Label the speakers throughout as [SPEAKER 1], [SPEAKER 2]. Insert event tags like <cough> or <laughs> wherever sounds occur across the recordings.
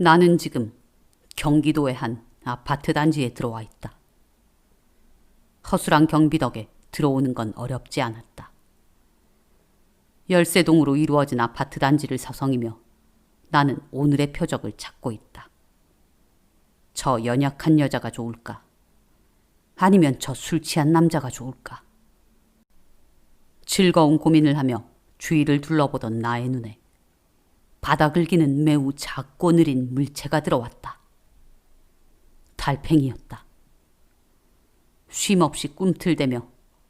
[SPEAKER 1] 나는 지금 경기도의 한 아파트 단지에 들어와 있다. 허술한 경비 덕에 들어오는 건 어렵지 않았다. 열세동으로 이루어진 아파트 단지를 서성이며 나는 오늘의 표적을 찾고 있다. 저 연약한 여자가 좋을까? 아니면 저 술 취한 남자가 좋을까? 즐거운 고민을 하며 주위를 둘러보던 나의 눈에 바닥을 기는 매우 작고 느린 물체가 들어왔다. 달팽이였다. 쉼없이 꿈틀대며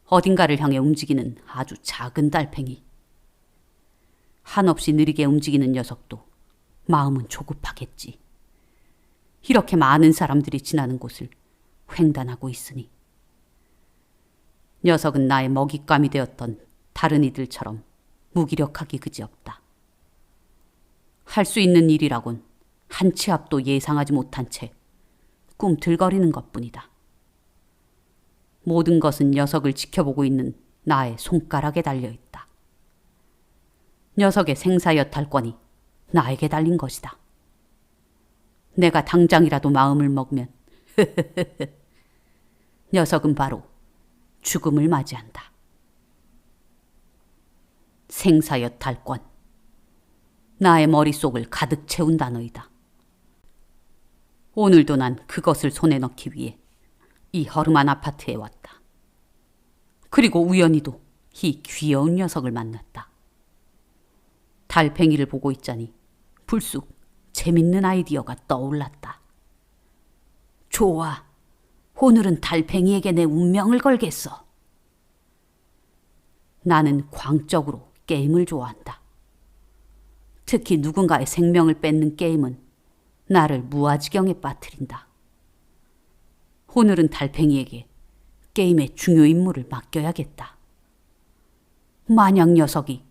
[SPEAKER 1] 어딘가를 향해 움직이는 아주 작은 달팽이. 한없이 느리게 움직이는 녀석도 마음은 조급하겠지. 이렇게 많은 사람들이 지나는 곳을 횡단하고 있으니. 녀석은 나의 먹잇감이 되었던 다른 이들처럼 무기력하기 그지없다. 할 수 있는 일이라곤 한 치 앞도 예상하지 못한 채 꿈틀거리는 것뿐이다. 모든 것은 녀석을 지켜보고 있는 나의 손가락에 달려 있다. 녀석의 생사여탈권이 나에게 달린 것이다. 내가 당장이라도 마음을 먹으면 <laughs> 녀석은 바로 죽음을 맞이한다. 생사여탈권. 나의 머릿속을 가득 채운 단어이다. 오늘도 난 그것을 손에 넣기 위해 이 허름한 아파트에 왔다. 그리고 우연히도 이 귀여운 녀석을 만났다. 달팽이를 보고 있자니 불쑥 재밌는 아이디어가 떠올랐다. 좋아. 오늘은 달팽이에게 내 운명을 걸겠어. 나는 광적으로 게임을 좋아한다. 특히 누군가의 생명을 뺏는 게임은 나를 무아지경에 빠뜨린다. 오늘은 달팽이에게 게임의 중요 임무를 맡겨야겠다. 만약 녀석이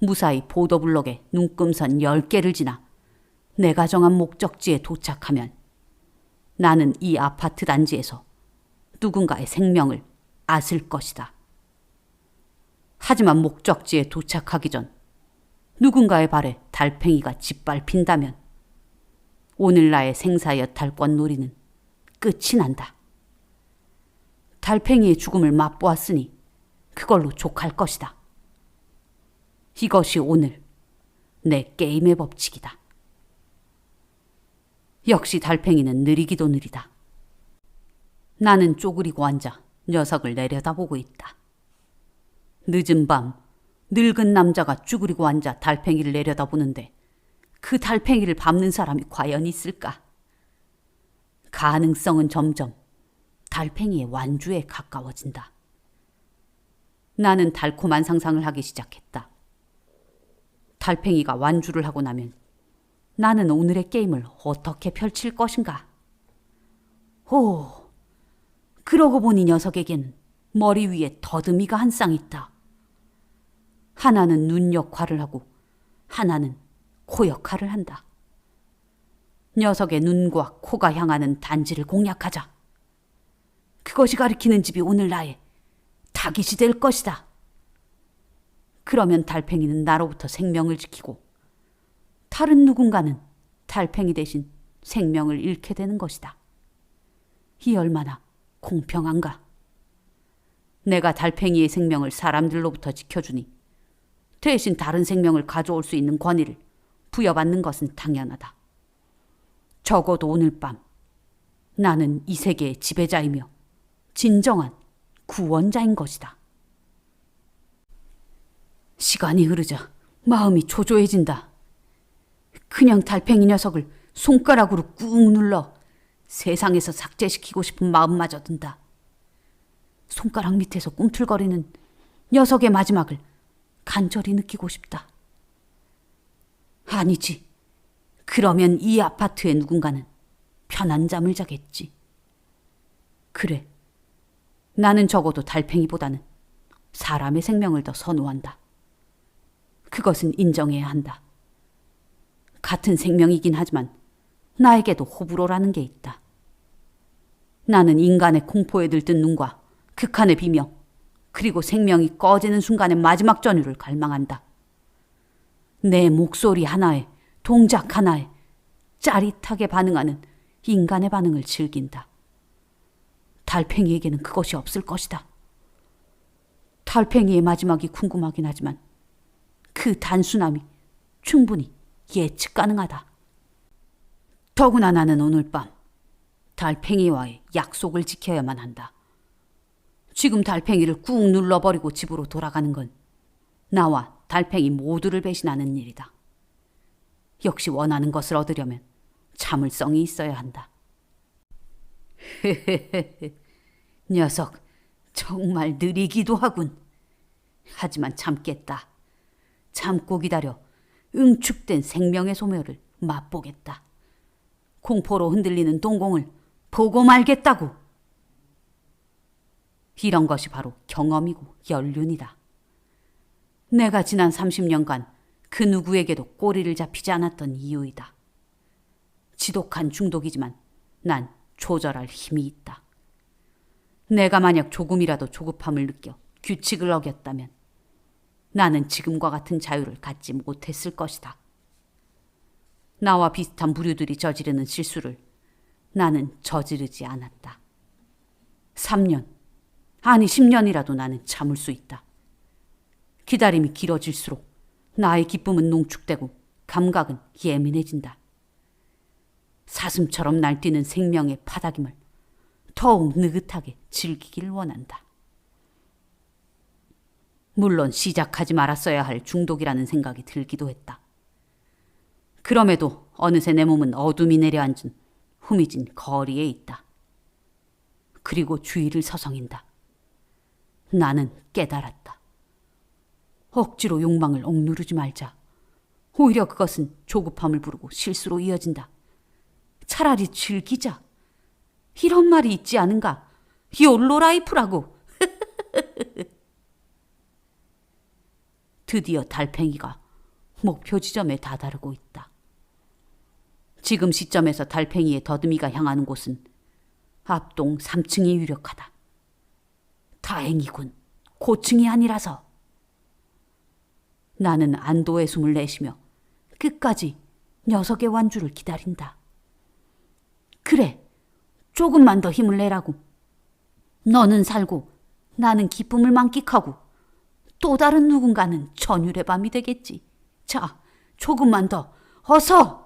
[SPEAKER 1] 무사히 보도블록에 눈금선 10개를 지나 내가 정한 목적지에 도착하면 나는 이 아파트 단지에서 누군가의 생명을 앗을 것이다. 하지만 목적지에 도착하기 전 누군가의 발에 달팽이가 짓밟힌다면 오늘 나의 생사 여탈권 놀이는 끝이 난다. 달팽이의 죽음을 맛보았으니 그걸로 족할 것이다. 이것이 오늘 내 게임의 법칙이다. 역시 달팽이는 느리기도 느리다. 나는 쪼그리고 앉아 녀석을 내려다보고 있다. 늦은 밤 늙은 남자가 쭈그리고 앉아 달팽이를 내려다보는데 그 달팽이를 밟는 사람이 과연 있을까? 가능성은 점점 달팽이의 완주에 가까워진다. 나는 달콤한 상상을 하기 시작했다. 달팽이가 완주를 하고 나면 나는 오늘의 게임을 어떻게 펼칠 것인가? 오, 그러고 보니 녀석에겐 머리 위에 더듬이가 한 쌍 있다. 하나는 눈 역할을 하고 하나는 코 역할을 한다. 녀석의 눈과 코가 향하는 단지를 공략하자. 그것이 가리키는 집이 오늘 나의 타깃이 될 것이다. 그러면 달팽이는 나로부터 생명을 지키고 다른 누군가는 달팽이 대신 생명을 잃게 되는 것이다. 이 얼마나 공평한가? 내가 달팽이의 생명을 사람들로부터 지켜주니 대신 다른 생명을 가져올 수 있는 권위를 부여받는 것은 당연하다. 적어도 오늘 밤 나는 이 세계의 지배자이며 진정한 구원자인 것이다. 시간이 흐르자 마음이 초조해진다. 그냥 달팽이 녀석을 손가락으로 꾹 눌러 세상에서 삭제시키고 싶은 마음마저 든다. 손가락 밑에서 꿈틀거리는 녀석의 마지막을 간절히 느끼고 싶다. 아니지. 그러면 이 아파트의 누군가는 편한 잠을 자겠지. 그래. 나는 적어도 달팽이보다는 사람의 생명을 더 선호한다. 그것은 인정해야 한다. 같은 생명이긴 하지만 나에게도 호불호라는 게 있다. 나는 인간의 공포에 들뜬 눈과 극한의 비명, 그리고 생명이 꺼지는 순간의 마지막 전율을 갈망한다. 내 목소리 하나에, 동작 하나에 짜릿하게 반응하는 인간의 반응을 즐긴다. 달팽이에게는 그것이 없을 것이다. 달팽이의 마지막이 궁금하긴 하지만 그 단순함이 충분히 예측 가능하다. 더구나 나는 오늘 밤 달팽이와의 약속을 지켜야만 한다. 지금 달팽이를 꾹 눌러버리고 집으로 돌아가는 건 나와 달팽이 모두를 배신하는 일이다. 역시 원하는 것을 얻으려면 참을성이 있어야 한다. <laughs> 녀석, 정말 느리기도 하군. 하지만 참겠다. 참고 기다려 응축된 생명의 소멸을 맛보겠다. 공포로 흔들리는 동공을 보고 말겠다고. 이런 것이 바로 경험이고 연륜이다. 내가 지난 30년간 그 누구에게도 꼬리를 잡히지 않았던 이유이다. 지독한 중독이지만 난 조절할 힘이 있다. 내가 만약 조금이라도 조급함을 느껴 규칙을 어겼다면 나는 지금과 같은 자유를 갖지 못했을 것이다. 나와 비슷한 부류들이 저지르는 실수를 나는 저지르지 않았다. 3년, 아니 10년이라도 나는 참을 수 있다. 기다림이 길어질수록 나의 기쁨은 농축되고 감각은 예민해진다. 사슴처럼 날뛰는 생명의 파닥임을 더욱 느긋하게 즐기길 원한다. 물론 시작하지 말았어야 할 중독이라는 생각이 들기도 했다. 그럼에도 어느새 내 몸은 어둠이 내려앉은 후미진 거리에 있다. 그리고 주위를 서성인다. 나는 깨달았다. 억지로 욕망을 억누르지 말자. 오히려 그것은 조급함을 부르고 실수로 이어진다. 차라리 즐기자. 이런 말이 있지 않은가? 욜로 라이프라고. <laughs> 드디어 달팽이가 목표 지점에 다다르고 있다. 지금 시점에서 달팽이의 더듬이가 향하는 곳은 앞동 3층이 유력하다. 다행이군. 고층이 아니라서. 나는 안도의 숨을 내쉬며 끝까지 녀석의 완주를 기다린다. 그래, 조금만 더 힘을 내라고. 너는 살고 나는 기쁨을 만끽하고 또 다른 누군가는 전율의 밤이 되겠지. 자, 조금만 더, 어서!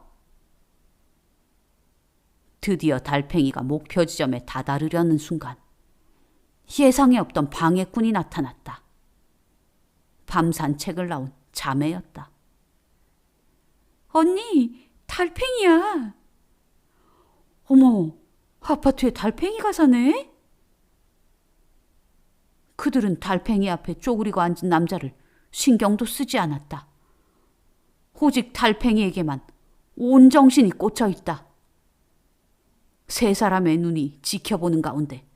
[SPEAKER 1] 드디어 달팽이가 목표 지점에 다다르려는 순간 예상에 없던 방해꾼이 나타났다. 밤 산책을 나온 자매였다. 언니, 달팽이야. 어머, 아파트에 달팽이가 사네? 그들은 달팽이 앞에 쪼그리고 앉은 남자를 신경도 쓰지 않았다. 오직 달팽이에게만 온 정신이 꽂혀 있다. 세 사람의 눈이 지켜보는 가운데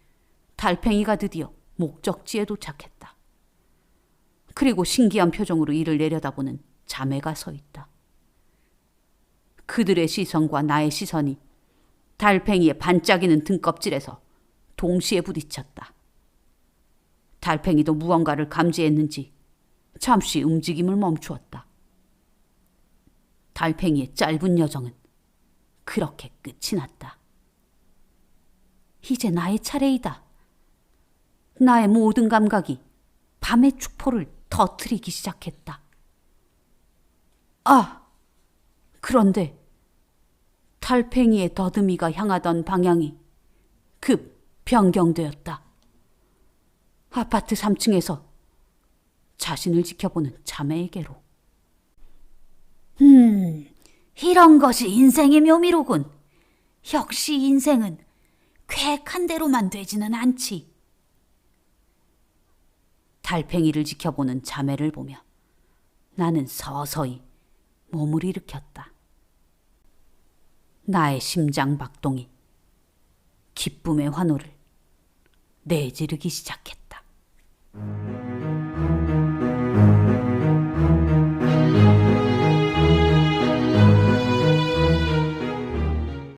[SPEAKER 1] 달팽이가 드디어 목적지에 도착했다. 그리고 신기한 표정으로 이를 내려다보는 자매가 서 있다. 그들의 시선과 나의 시선이 달팽이의 반짝이는 등껍질에서 동시에 부딪혔다. 달팽이도 무언가를 감지했는지 잠시 움직임을 멈추었다. 달팽이의 짧은 여정은 그렇게 끝이 났다. 이제 나의 차례이다. 나의 모든 감각이 밤의 축포를 터트리기 시작했다. 아! 그런데 달팽이의 더듬이가 향하던 방향이 급 변경되었다. 아파트 3층에서 자신을 지켜보는 자매에게로. 음, 이런 것이 인생의 묘미로군. 역시 인생은 쾌한 대로만 되지는 않지. 달팽이를 지켜보는 자매를 보며 나는 서서히 몸을 일으켰다. 나의 심장 박동이 기쁨의 환호를 내지르기 시작했다.